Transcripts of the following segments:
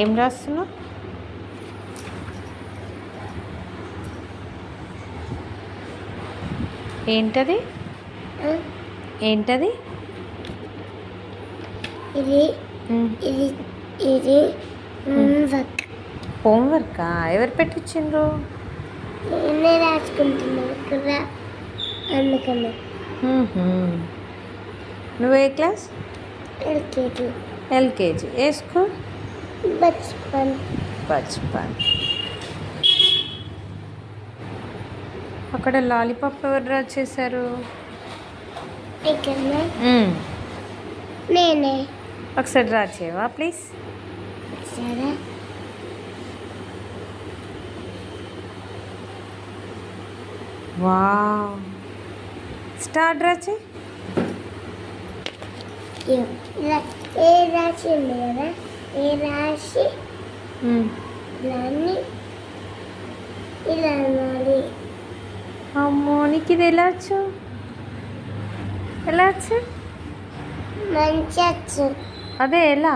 ఏం రాస్తున్నావు? ఏంటది? ఏంటది? ఇది ఇది ఇది హోంవర్క్. హోంవర్కా? ఎవరు పెట్టించిండ్రు నేనే రాసుకుంటున్నాను ఇక్కడ అందుకని. నువ్వు ఏ క్లాస్? ఎల్కేజీ. ఎల్కేజీ. ఏ స్కూల్? బచ్పన్ బచ్పన్ అక్కడ లాలీపాప్ ఎవరు డ్రా చేశారు? మ్మ్. నేనే। ఒకసారి డ్రా చేయవా ప్లీజ్? సరే। వావ్. స్టార్ డ్రా చేయి. ఏ ఉంది కదా ఏ రాసి మ్మ్. ఇలా అనాలి. అమ్మో నీకు ఇది ఎలా వచ్చు? ఎలా వచ్చు? మంచి వచ్చు. అదే ఎలా?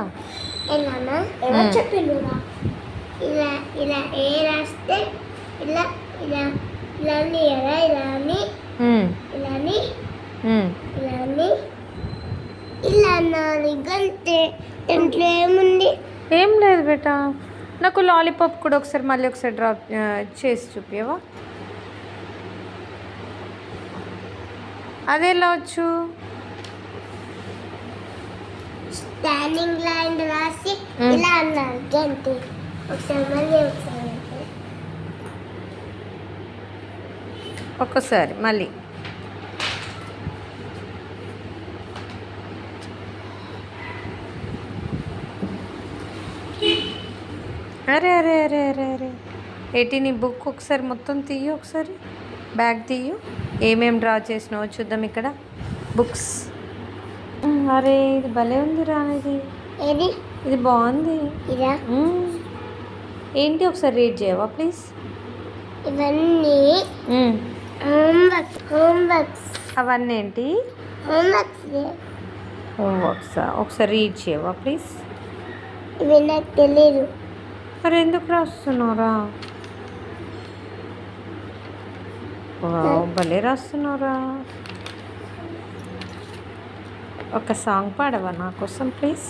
ఎలానా మ్మ్. చెప్పిండ్రురా ఇలా? ఇలా ఏ రాస్తే ఇలా ఇలా ఇలా అని కదా ఇలా అని మ్మ్. ఇలా అని మ్మ్. ఇంట్లో ఏముంది? ఏం లేదు బేటా. నాకు లాలీపాప్ కూడా ఒకసారి మళ్ళీ ఒకసారి డ్రా ఆ, చేసి చూపించవా అది వచ్చు? స్టాండింగ్ లైన్ రాసి. ఇలా అన్నారు గంతే. ఒకసారి మళ్ళీ ఒకసారి. ఒక్కసారి మళ్ళీ. అరే అరే అరే అరే అరే. ఏంటి నీ బుక్ ఒకసారి మొత్తం తీయు ఒకసారి. బ్యాగ్ తీయు. ఏమేం డ్రా చేసినావో చూద్దాం ఇక్కడ. బుక్స్ అరే ఇది భలే ఉంది రా ఇది. ఏది? ఇది బాగుంది. ఏంటి ఒకసారి రీడ్ చేయవా ప్లీజ్ ఇవన్నీ. హోంవర్క్ హోంవర్క్స్ అవన్నీ ఏంటి? హోంవర్క్స్ హోంవర్క్సా ఒకసారి రీడ్ చేయవా ప్లీజ్ ఇవి నాకు తెలీదు. మరి ఎందుకు రాస్తున్నావురా? వావ్, భలే రాస్తున్నావురా. ఒక సాంగ్ పాడవా నా కోసం ప్లీజ్?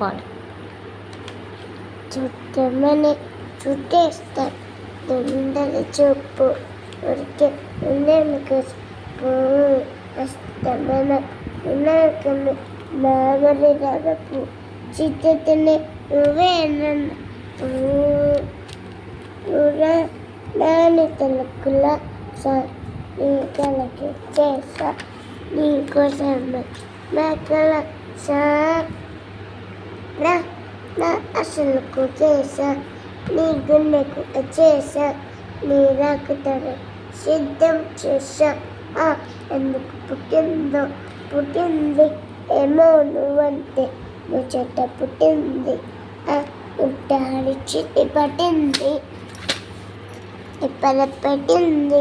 పాడు. చుట్టమని చుట్టేస్తా. తొందర చూపు ఉడికే ఉండేందుకు అస్తమన ఉన్నకను మామూలు రగపు చిత్తతిని నువ్వే నన్ను నాని తలకుల నీ కలకి చేసా నీకోసం మేకల సా నా నా అసలుకు చేసా నీ గుండెకు చేసా నీ రాకుతర సిద్ధం చేసా. ఆ ఎందుకు పుట్టిందో పుట్టింది ఏమో నువ్వంటే ముచ్చట పుట్టింది ఆ ఉంటాడి పట్టింది ఇప్పల పెట్టింది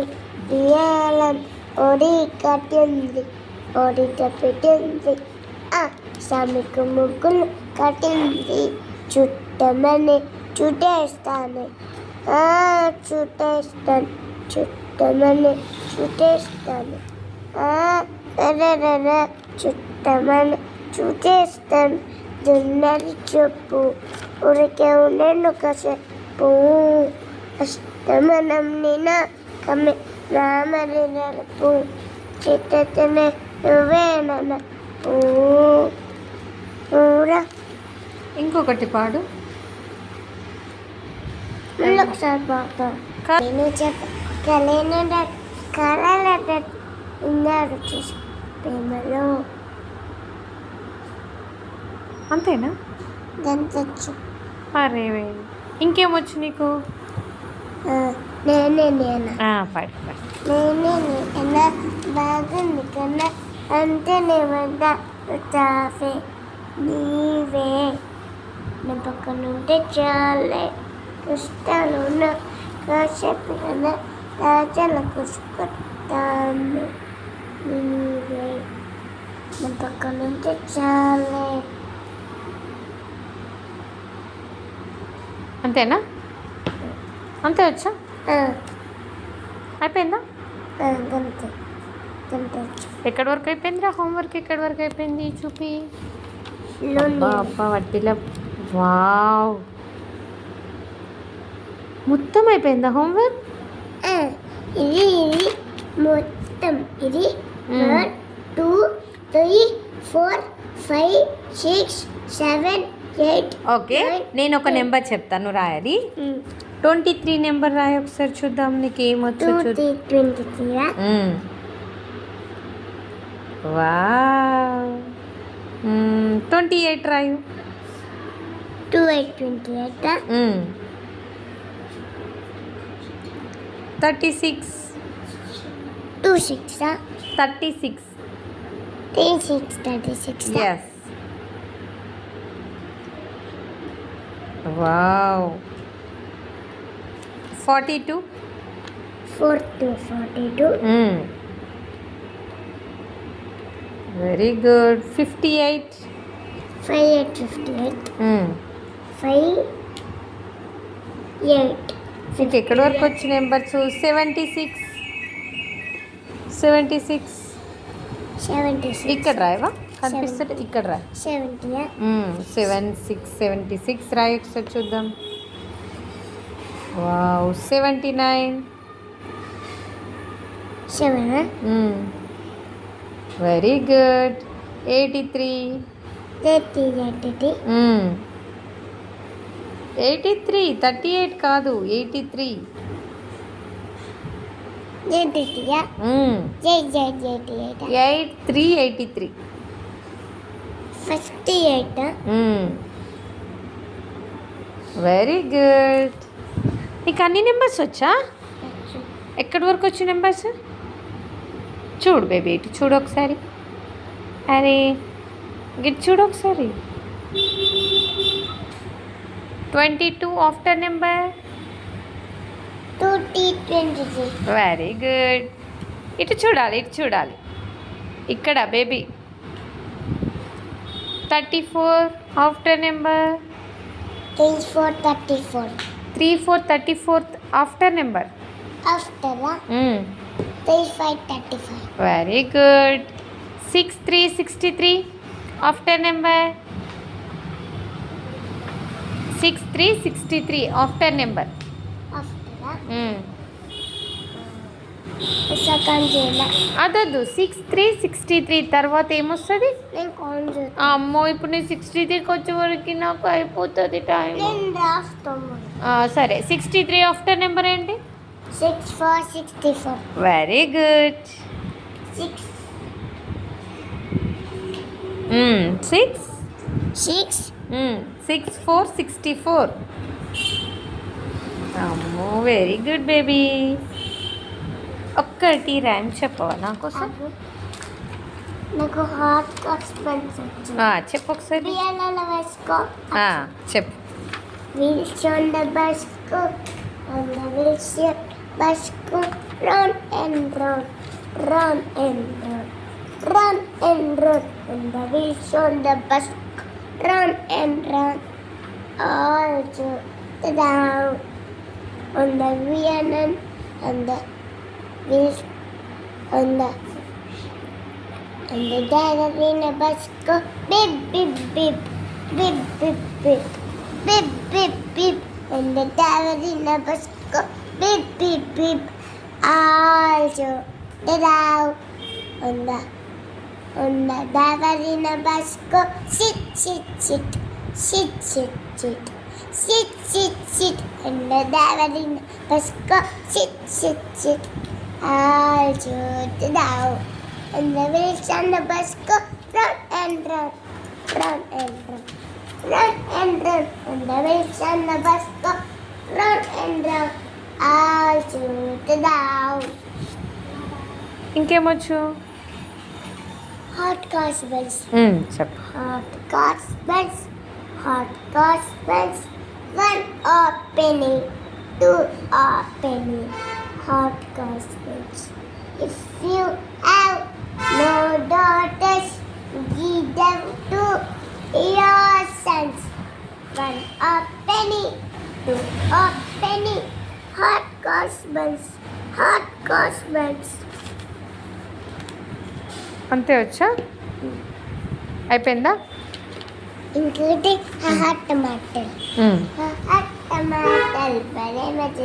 బియ్యాలం ఒడి కట్టింది. ఒడిట పెట్టింది ఆ ముగ్గులు కట్టింది. చుట్టమని చుట్టేస్తాను. ఆ చుట్టేస్తాను. చుట్టమని చుట్టేస్తాను. ఆ చుట్టమని చుట్టేస్తాను దున్నది చెప్పు. ఉరికే ఉండేను కాసేపు. అష్టమనం నిన కమి రామరి నలుపు. చిత్తనే నువ్వే నన్న. పూరా ఇంకొకటి పాడు. ఒకసారి పాప కా- నేను చెప్ప కలేన కళల ఉన్నారు చూసి ప్రేమలో అంతేనా? గంతచ్చు అరే ఇంకేమొచ్చు నీకు? నేనే నేను. పాడు పాడు నేనే నేనా. బాగుంది కన్నా అంతే నేమంట తాఫే నీవే. నా పక్కన ఉంటే చాలే. ఉన్న కాసేపు కన్నా రాజాల కుసుకొస్తాను నీవే. నా పక్కన ఉంటే చాలే. అంతేనా? అంతే వచ్చా? అయిపోయిందా? ఎక్కడి వరకు అయిపోయిందిరా హోంవర్క్? ఎక్కడి వరకు అయిపోయింది? చూపి. వట్టిలో. వావ్. మొత్తం అయిపోయిందా హోంవర్క్? ఇది ఇది మొత్తం. ఇది two three four five six seven okay నేను ఒక నెంబర్ చెప్తాను రాయాలి. ట్వంటీ త్రీ నెంబర్ రాయి ఒకసారి చూద్దాం నీకు ఏమొచ్చు wow twenty eight రాయు two eight twenty eight thirty six two six thirty six three six thirty six yes wow. Forty two? Four two forty two. Very good. Fifty eight? Five eight fifty eight. Five eight. మీకు ఎక్కడి వరకు వచ్చిన numbers seventy six? Seventy six? Seventy six. ఇక్కడ రాయవా? కనిపిస్తుంది. ఇక్కడ seventy seven six seventy six రాయి ఒకసారి చూద్దాం. Wow seventy nine seven very good eighty three eighty three thirty eight కాదు eighty three eight three eighty three fifty eight. Very good నీకు అన్ని నెంబర్స్ వచ్చా? ఎక్కడి వరకు వచ్చి నెంబర్స్ చూడు బేబీ ఇటు చూడు ఒకసారి. అరే గిట్ చూడు ఒకసారి. Twenty two after number very good ఇటు చూడాలి ఇటు చూడాలి. ఇక్కడ baby 34 after number? 3 4 34 3 4 34 after number? After uh, mm. 3 35 very good. 6 3 63 after number? 6 3 after number. After uh, mm. Second చేయాల అదొద్దు. సిక్స్ త్రీ సిక్స్టీ త్రీ తర్వాత ఏమొస్తుంది? నేను కాల్ చేస్తాను అమ్మో ఇప్పుడు నేను సిక్స్టీ త్రీకి వచ్చే వరకు నాకు అయిపోతుంది టైం నేను సరే. సిక్స్టీ త్రీ ఆఫ్టర్ నెంబర్ ఏంటి? Six four sixty four. Very good six. Six. Six six four sixty four అమ్మో వెరీ గుడ్ బేబీ ఒక్కటి ర్యామ్ చెప్పవా నా కోసం నాకు హాట్ చెప్పు ఒకసారి చెప్పు Wilson the bus go on the Wilson bus go run and run, run and run, run and run on the Wilson the bus go run and run all to the down on the Vienna and the wheels, on the and the in the bus go beep beep beep beep beep beep beep beep beep. And the in the bus go beep beep beep. Also uh, the down on the on the in the bus go sit sit sit sit sit sit sit sit sit. And the in the bus go sit sit sit I shoot it down. And the wheels on the bus go run and run, run and run, run and run. And the wheels on the bus go run and run. I shoot it down. In came much Hot cross bells. Mm, chap. Hot cross bells. Hot cross bells. One a penny. Two a penny hot cars bells. If you have no daughters, give them to your sons. One a penny, to a penny. Hot cross buns. Hot cross buns. అంతే వచ్చా అయిపోయిందా Including a hot tomato. A hot tomato. Very much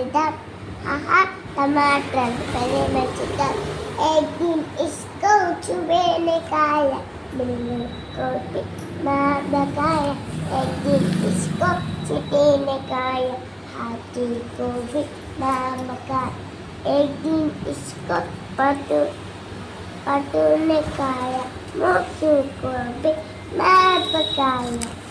टमाटर पहले मैं chicken एक दिन इसको चुबे निकाला बिल्ली को मार बकाया एक दिन इसको छिटे निकाया हाथी को भी मार मकाया एक दिन इसको पटु पटु निकाया मुक्सू को भी मार पकाया